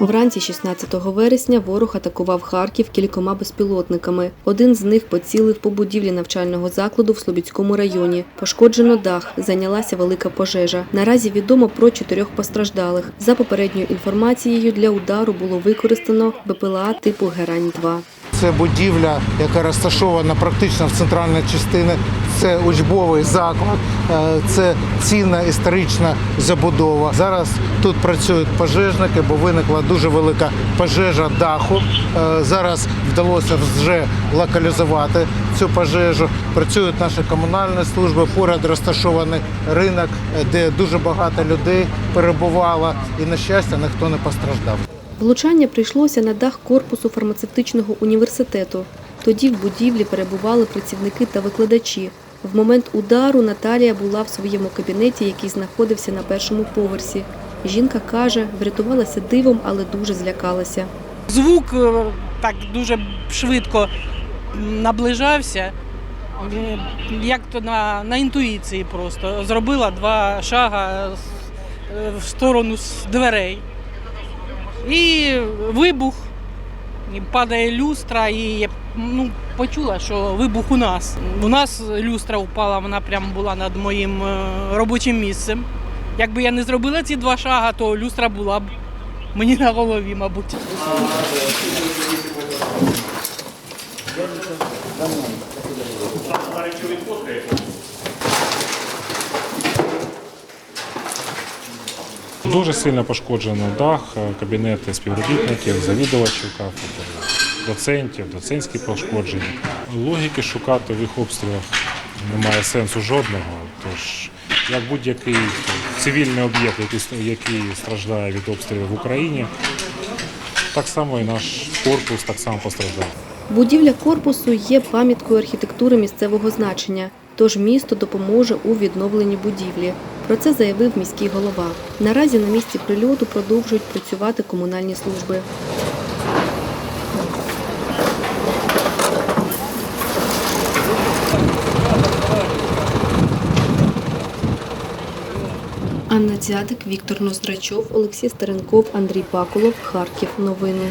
Вранці 16 вересня ворог атакував Харків кількома безпілотниками. Один з них поцілив по будівлі навчального закладу в Слобідському районі. Пошкоджено дах, зайнялася велика пожежа. Наразі відомо про чотирьох постраждалих. За попередньою інформацією, для удару було використано БПЛА типу Герань-2. Це будівля, яка розташована практично в центральній частині. Це учбовий заклад, е, це цінна історична забудова. Зараз тут працюють пожежники, бо виникла дуже велика пожежа даху. Е, Зараз вдалося вже локалізувати цю пожежу. Працюють наші комунальні служби. Поряд розташований ринок, де дуже багато людей перебувало, і на щастя ніхто не постраждав. Влучання прийшлося на дах корпусу фармацевтичного університету. Тоді в будівлі перебували працівники та викладачі. В момент удару Наталія була в своєму кабінеті, який знаходився на першому поверсі. Жінка каже, врятувалася дивом, але дуже злякалася. Звук е, так дуже швидко наближався, Е, як то на, на інтуїції просто. Зробила два шага е, в сторону дверей. І вибух, падає люстра, і я ну, почула, що вибух у нас. У нас люстра впала, вона прямо була над моїм е, робочим місцем. Якби я не зробила ці два шага, то люстра була б мені на голові, мабуть. Дуже сильно пошкоджено дах, е, кабінети співробітників, завідувачів кафедри, доцентів, доцентські пошкодження. Логіки шукати в їх обстрілах немає сенсу жодного. Тож, як будь-який цивільний об'єкт, який, ст- який страждає від обстрілів в Україні, так само і наш корпус так само постраждав. Будівля корпусу є пам'яткою архітектури місцевого значення, тож місто допоможе у відновленні будівлі. Про це заявив міський голова. Наразі на місці прильоту продовжують працювати комунальні служби. Анна Дзядик, Віктор Ноздрачов, Олексій Старенков, Андрій Паколов, Харків. Новини.